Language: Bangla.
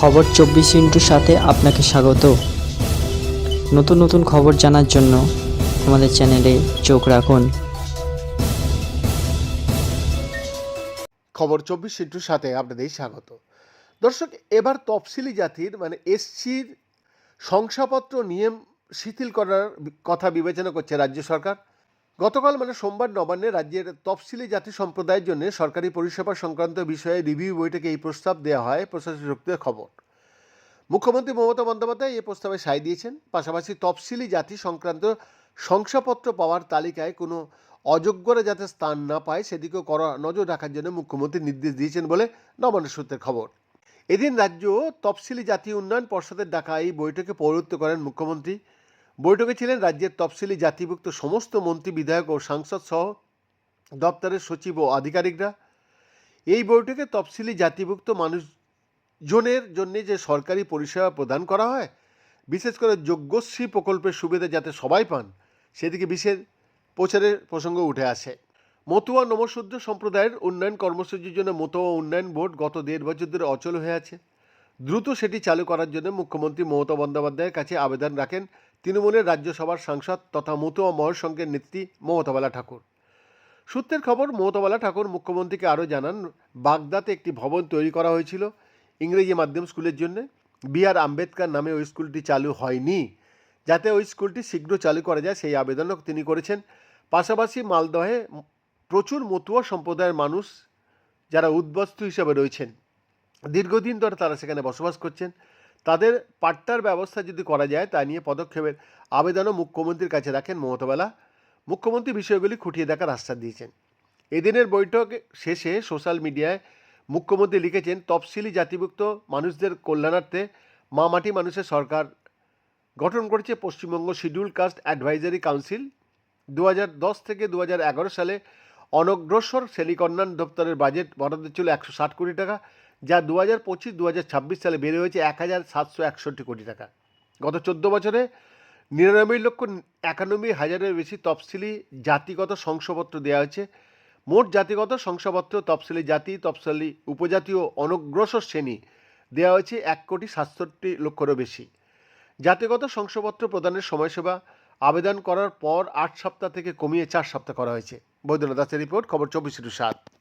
খবর চব্বিশ ইন্টুর সাথে আপনাকে স্বাগত। নতুন নতুন খবর জানার জন্য আমাদের চ্যানেলে চোখ রাখুন। খবর চব্বিশ ইন্টুর সাথে আপনাদের স্বাগত। দর্শক, এবার তফসিলি জাতির মানে এসসির শংসাপত্র নিয়ম শিথিল করার কথা বিবেচনা করছে রাজ্য সরকার। গতকাল মানে সোমবার নবান্নে রাজ্যের তফসিলি জাতি সম্প্রদায়ের জন্য সরকারি পরিষেবা সংক্রান্ত বিষয়ে রিভিউ বৈঠকে এই প্রস্তাব দেওয়া হয় প্রশাসন খবর। মুখ্যমন্ত্রী মমতা বন্দ্যোপাধ্যায় এই প্রস্তাবে সায় দিয়েছেন। পাশাপাশি তফসিলি জাতি সংক্রান্ত শংসাপত্র পাওয়ার তালিকায় কোনো অযোগ্যরা যাতে স্থান না পায় সেদিকেও কড়া নজর রাখার জন্য মুখ্যমন্ত্রী নির্দেশ দিয়েছেন বলে নবান্ন সূত্রের খবর। এদিন রাজ্য তফসিলি জাতি উন্নয়ন পর্ষদের ডাকা এই বৈঠকে পৌরত্ব করেন মুখ্যমন্ত্রী। বৈঠকে ছিলেন রাজ্যের তফসিলি জাতিভুক্ত সমস্ত মন্ত্রী, বিধায়ক ও সাংসদ সহ দপ্তরের সচিব ও আধিকারিকরা। এই বৈঠকে তফসিলি জাতিভুক্ত মানুষজনের জন্য যে সরকারি পরিষেবা প্রদান করা হয়, বিশেষ করে যোগ্যশ্রী প্রকল্পের সুবিধা যাতে সবাই পান, সেদিকে বিশেষ প্রচারের প্রসঙ্গ উঠে আসে। মতুয়া নমশূদ্র সম্প্রদায়ের উন্নয়ন কর্মসূচির জন্য মতুয়া উন্নয়ন বোর্ড গত দেড় বছর ধরে অচল হয়ে আছে। দ্রুত সেটি চালু করার জন্য মুখ্যমন্ত্রী মমতা বন্দ্যোপাধ্যায়ের কাছে আবেদন রাখেন তৃণমূলের রাজ্যসভার সাংসদ তথা মতুয়া মহাসংঘের নেত্রী মমতাবালা ঠাকুর। সূত্রের খবর, মমতাবালা ঠাকুর মুখ্যমন্ত্রীকে আরও জানান, বাগদাতে একটি ভবন তৈরি করা হয়েছিল ইংরেজি মাধ্যম স্কুলের জন্য। বি আর আম্বেদকর নামে ওই স্কুলটি চালু হয়নি। যাতে ওই স্কুলটি শীঘ্র চালু করা যায়, সেই আবেদনও তিনি করেছেন। পাশাপাশি মালদহে প্রচুর মতুয়া সম্প্রদায়ের মানুষ যারা উদ্বস্তু হিসেবে রয়েছেন। দীর্ঘদিন ধরে তারা সেখানে বসবাস করছেন। তাদের পাট্টার ব্যবস্থা যদি করা যায়, তা নিয়ে পদক্ষেপের আবেদনও মুখ্যমন্ত্রীর কাছে রাখেন মমতাবেলা মুখ্যমন্ত্রী বিষয়গুলি খুঁটিয়ে দেখার আশ্বাস দিয়েছেন। এদিনের বৈঠক শেষে সোশ্যাল মিডিয়ায় মুখ্যমন্ত্রী লিখেছেন, তফসিলি জাতিভুক্ত মানুষদের কল্যাণার্থে মা মাটি মানুষের সরকার গঠন করেছে Paschimbanga schedule caste advisory council. দু হাজার দশ থেকে দু হাজার এগারো সালে অনগ্রসর শ্রেণীকন্যান দপ্তরের বাজেট বরাদ্দ ছিল একশো ষাট কোটি টাকা। যা দু হাজার পঁচিশ দু হাজার ছাব্বিশ সালে বেড়ে হয়েছে এক হাজার সাতশো একষট্টি কোটি টাকা। গত চোদ্দ বছরে নিরানব্বই লক্ষ একানব্বই হাজারের বেশি তফসিলি জাতিগত শংসাপত্র দেওয়া হয়েছে। মোট জাতিগত শংসাপত্র তফসিলি জাতি, তফসিলি উপজাতি ও অনগ্রসর শ্রেণি দেওয়া হয়েছে এক কোটি সাতষট্টি লক্ষেরও বেশি। জাতিগত শংসাপত্র প্রদানের সময়সীমা আবেদন করার পর আট সপ্তাহ থেকে কমিয়ে চার সপ্তাহ করা হয়েছে। বৈদ্যনাথ দাসের রিপোর্ট, খবর চব্বিশ সাত।